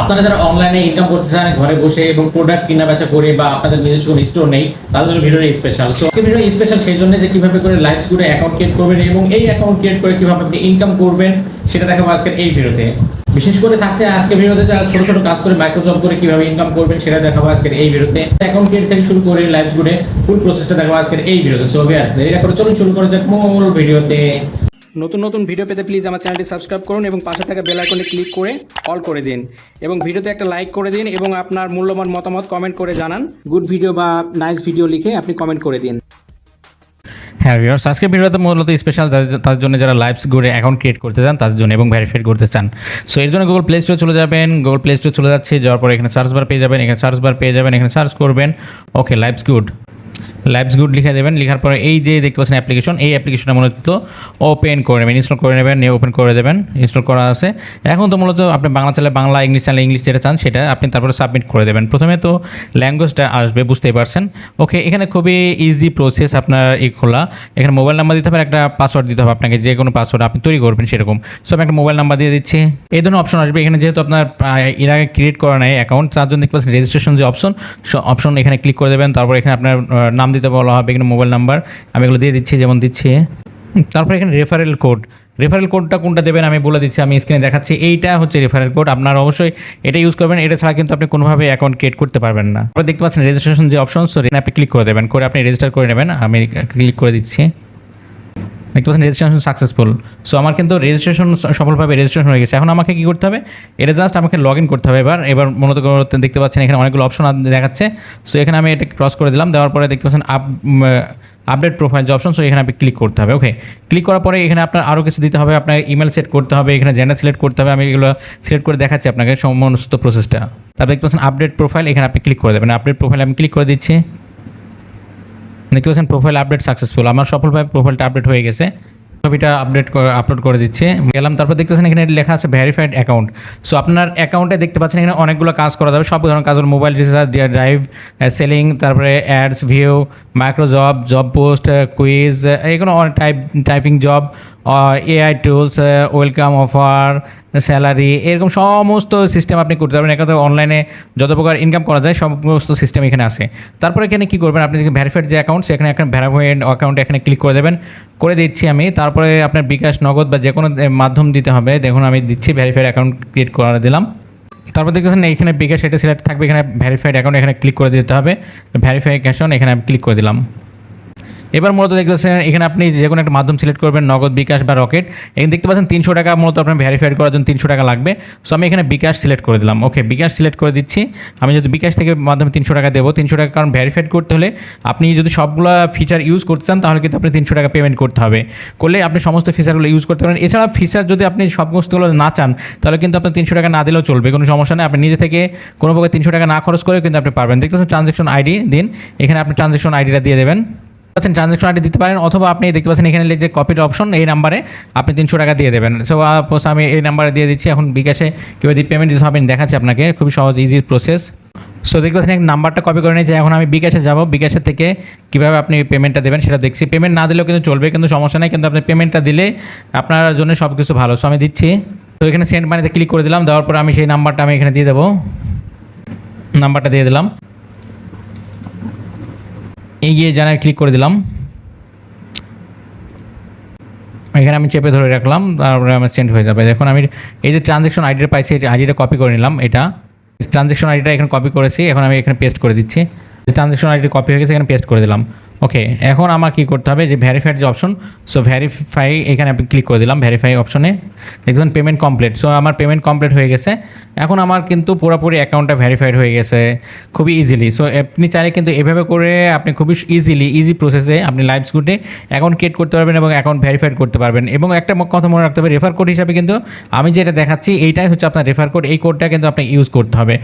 আপনারা যারা অনলাইনে ইনকাম করতে চান, ঘরে বসে এবং প্রোডাক্ট কিনা বেচা করে বা আপনাদের নিজস্ব কোনো স্টোর নেই, তাদের জন্য ভিডিওটা স্পেশাল সো ভিডিও স্পেশাল সেই জন্য যে কীভাবে করে লাইভস করে অ্যাকাউন্ট ক্রিয়েট করবেন এবং এই অ্যাকাউন্ট ক্রিয়েট করে কীভাবে আপনি ইনকাম করবেন, সেটা দেখাবো আজকের এই ভিডিওতে বিশেষ করে থাকছে আজকে ভিডিওতে যারা ছোট ছোট কাজ করে মাইক্রো জব করে কীভাবে ইনকাম করবেন, সেটা দেখাবো আজকের এই ভিডিওতে অ্যাকাউন্ট ক্রিয়েট থেকে শুরু করে লাইভস করে ফুল প্রসেসটা দেখাবো আজকের এই ভিডিওতে সো ভিউয়ার্স দেরি করে চলুন, শুরু করা যাক মূল ভিডিওতে নতুন নতুন ভিডিও পেতে প্লিজ আমার চ্যানেলটি সাবস্ক্রাইব করুন এবং পাশে থাকা বেল আইকনে ক্লিক করে অল করে দিন। এবং ভিডিওতে একটা লাইক করে দিন এবং আপনার মূল্যবান মতামত কমেন্ট করে জানান। গুড ভিডিও বা নাইস ভিডিও লিখে আপনি কমেন্ট করে দিন। হ্যাঁ ভিউয়ার্স আজকে ভিডিওতে মূলত স্পেশাল তাদের জন্য যারা লাইভস ঘুরে অ্যাকাউন্ট ক্রিয়েট করতে চান, তাদের জন্য এবং ভেরিফাইড করতে চান। সো এর জন্য গুগল প্লে স্টোরে চলে যাবেন। গুগল প্লে স্টোরে চলে যাচ্ছে, যাওয়ার পরে এখানে সার্চ বার পেয়ে যাবেন, এখানে সার্চ বার পেয়ে যাবেন, এখানে সার্চ করবেন। Okay lives good lives good লিখে দেবেন। লেখার পরে এই যে দেখতে পাচ্ছেন অ্যাপ্লিকেশন এই অ্যাপ্লিকেশনটা মূলত ওপেন করে নেবেন ইনস্টল করে নেবেন, নিয়ে ওপেন করে দেবেন ইনস্টল করা আছে। এখন তো মূলত আপনি বাংলা চাইলে বাংলা, ইংলিশ চাইলে ইংলিশ যেটা চান সেটা আপনি তারপরে সাবমিট করে দেবেন। প্রথমে তো ল্যাঙ্গুয়েজটা আসবে, বুঝতেই পারছেন। ওকে এখানে খুবই ইজি প্রসেস আপনার এই খোলা। এখানে মোবাইল নাম্বার দিতে হবে, একটা পাসওয়ার্ড দিতে হবে আপনাকে, যে কোনো পাসওয়ার্ড আপনি তৈরি করবেন সেরকম। সো আমি একটা মোবাইল নাম্বার দিয়ে দিচ্ছি। এই ধরনের অপশন আসবে। এখানে যেহেতু আপনার এর আগে ক্রিয়েট করা নেই অ্যাকাউন্ট তার জন্য দেখতে পাচ্ছেন রেজিস্ট্রেশন যে অপশন অপশন এখানে ক্লিক করে দেবেন। তারপর এখানে আপনার নাম দিতে বলা হবে, এখানে মোবাইল নাম্বার আমি এগুলো দিয়ে দিচ্ছি, যেমন দিচ্ছি। তারপরে এখানে রেফারেল কোড রেফারেল কোডটা কোনটা দেবেন আমি বলে দিচ্ছি, আমি স্ক্রিনে দেখাচ্ছি। এইটা হচ্ছে রেফারেল কোড আপনার অবশ্যই এটা ইউজ করবেন, এটা ছাড়া কিন্তু আপনি কোনোভাবে অ্যাকাউন্ট ক্রিয়েট করতে পারবেন না। তারপর দেখতে পাচ্ছেন রেজিস্ট্রেশন যে অপশন সো আপনি ক্লিক করে দেবেন, করে আপনি রেজিস্টার করে নেবেন, আমি ক্লিক করে দিচ্ছি। দেখতে পাচ্ছেন রেজিস্ট্রেশন সাকসেসফুল সো আমার কিন্তু রেজিস্ট্রেশন সফলভাবে রেজিস্ট্রেশন হয়ে গেছে। এখন আমাকে কী করতে হবে? এটা জাস্ট আমাকে লগ ইন করতে হবে। এবার এবার মূলত দেখতে পাচ্ছেন এখানে অনেকগুলো অপশন দেখাচ্ছে। সো এখানে আমি এটা ক্রস করে দিলাম। দেওয়ার পরে দেখতে পাচ্ছেন আপ আপডেট প্রোফাইল যে অপশন সো এখানে আপনি ক্লিক করতে হবে। ওকে ক্লিক করার পরে এখানে আপনার আরও কিছু দিতে হবে। আপনার ইমেল সেট করতে হবে। এখানে জেন্ডার সিলেক্ট করতে হবে। আমি এগুলো সিলেক্ট করে দেখাচ্ছি আপনাকে সমস্ত প্রসেসটা তারপর দেখতে পাচ্ছেন আপডেট প্রোফাইল এখানে আপনি ক্লিক করে দেবেন। আপডেট প্রোফাইল আমি ক্লিক করে দিচ্ছি। দেখতে পাচ্ছেন প্রোফাইল আপডেট সাকসেসফুল আমার সফলভাবে প্রোফাইলটা আপডেট হয়ে গেছে। ছবিটা আপডেট করে আপলোড করে দিচ্ছে। গেলাম, তারপর দেখতে পাচ্ছেন এখানে লেখা আছে ভেরিফাইড অ্যাকাউন্ট সো আপনার অ্যাকাউন্টে দেখতে পাচ্ছেন এখানে অনেকগুলো কাজ করা যাবে। সব ধরনের কাজ হলো মোবাইল রিচার্জ ড্রাইভ সেলিং তারপরে ads view micro job job post quiz এগুলো অনেক type typing job AI tools welcome offer salary, এরকম সমস্ত সিস্টেম আপনি করতে পারবেন। এখানে অনলাইনে যত প্রকার ইনকাম করা যায়, সমস্ত সিস্টেম এখানে আছে। তারপরে এখানে কী করবেন? আপনি ভেরিফাইড যে অ্যাকাউন্ট সেখানে একটা ভেরিফাইড অ্যাকাউন্ট এখানে ক্লিক করে দেবেন। করে দিচ্ছি আমি। তারপরে আপনার বিকাশ, নগদ বা যে কোনো মাধ্যম দিতে হবে। দেখুন, আমি দিচ্ছি ভেরিফাইড অ্যাকাউন্ট ক্রিয়েট করে দিলাম। তারপর দেখতেছেন, এখানে বিকাশ এটা সিলেক্ট থাকবে। এখানে ভেরিফাইড অ্যাকাউন্ট এখানে ক্লিক করে দিতে হবে। ভেরিফিকেশন এখানে আমি ক্লিক করে দিলাম। এবার মূলত দেখতে পাচ্ছেন, এখানে আপনি যে কোনো একটা মাধ্যম সিলেক্ট করবেন, নগদ, বিকাশ বা রকেট। এখানে দেখতে পাচ্ছেন তিনশো টাকা মূলত আপনার ভেরিফাইড করার জন্য তিনশো টাকা লাগবে। সো আমি এখানে বিকাশ সিলেক্ট করে দিলাম। ওকে বিকাশ সিলেক্ট করে দিচ্ছি। আমি যদি বিকাশ থেকে মাধ্যমে তিনশো টাকা দেবো, তিনশো টাকা কারণ ভেরিফাইড করতে হলে আপনি যদি সবগুলো ফিচার ইউজ করতে চান, তাহলে কিন্তু আপনি তিনশো টাকা পেমেন্ট করতে হবে। করলে আপনি সমস্ত ফিচারগুলো ইউজ করতে পারেন। এছাড়া ফিচার যদি আপনি সমস্তগুলো না চান, তাহলে কিন্তু আপনার তিনশো টাকা না দিলেও চলবে। কোনো সমস্যা নেই। আপনি নিজে থেকে কোনো প্রকার তিনশো টাকা না খরচ করেও কিন্তু আপনি পারবেন। দেখতে পাচ্ছেন ট্রানজ্যাকশন আইডি দিন। এখানে আপনি ট্রানজ্যাকশন আইডিটা দিয়ে দেবেন। পাচ্ছেন ট্রানজ্যাকশন আইডি দিতে পারেন অথবা আপনি দেখতে পাচ্ছেন এখানে যে কপির অপশন এই নাম্বারে আপনি তিনশো টাকা দিয়ে দেবেন। সো পোস্ট আমি এই নাম্বারে দিয়ে দিচ্ছি, এখন বিকাশে কীভাবে দিয়ে পেমেন্ট দিতে হবে, আমি দেখাচ্ছি আপনাকে খুবই সহজ ইজি প্রসেস সো দেখতে পাচ্ছেন নাম্বারটা কপি করে নিয়েছি, এখন আমি বিকাশে যাব বিকাশের থেকে কীভাবে আপনি পেমেন্টটা দেবেন সেটা দেখছি। পেমেন্ট না দিলেও কিন্তু চলবে, কিন্তু সমস্যা নেই, কিন্তু আপনি পেমেন্টটা দিলে আপনার জন্য সব কিছু ভালো। সো আমি দিচ্ছি। তো এখানে সেন্ড মানিতে ক্লিক করে দিলাম, দেওয়ার পর আমি সেই নাম্বারটা আমি এখানে দিয়ে দেবো। নাম্বারটা দিয়ে দিলাম। এগিয়ে জানার ক্লিক করে দিলাম। এখানে আমি চেপে ধরে রাখলাম, তারপরে আমার সেন্ড হয়ে যাবে। দেখুন, আমি এই যে ট্রানজ্যাকশন আইডিটা পাইছি আইডিটা কপি করে নিলাম, এটা। ট্রানজ্যাকশন আইডিটা এখানে কপি করেছি, এখন আমি এখানে পেস্ট করে দিচ্ছি। ট্রানজ্যাকশন আইডি কপি হয়ে গেছে, এখানে পেস্ট করে দিলাম। ওকে এখন আমার কী করতে হবে যে ভেরিফাইড যে অপশন সো ভেরিফাই এখানে আমি ক্লিক করে দিলাম ভেরিফাই অপশনে দেখবেন পেমেন্ট কমপ্লিট সো আমার পেমেন্ট কমপ্লিট হয়ে গেছে। এখন আমার কিন্তু পুরোপুরি অ্যাকাউন্টটা ভেরিফাইড হয়ে গেছে, খুবই ইজিলি সো আপনি চাইলে কিন্তু এভাবে করে আপনি খুবই ইজিলি ইজি প্রসেসে আপনি লাইভ স্কুটে অ্যাকাউন্ট ক্রিয়েট করতে পারবেন এবং অ্যাকাউন্ট ভেরিফাইড করতে পারবেন। এবং একটা কথা মনে রাখতে হবে রেফার কোড হিসাবে কিন্তু আমি যেটা দেখাচ্ছি, এইটাই হচ্ছে আপনার রেফার কোড এই কোডটা কিন্তু আপনি ইউজ করতে হবে।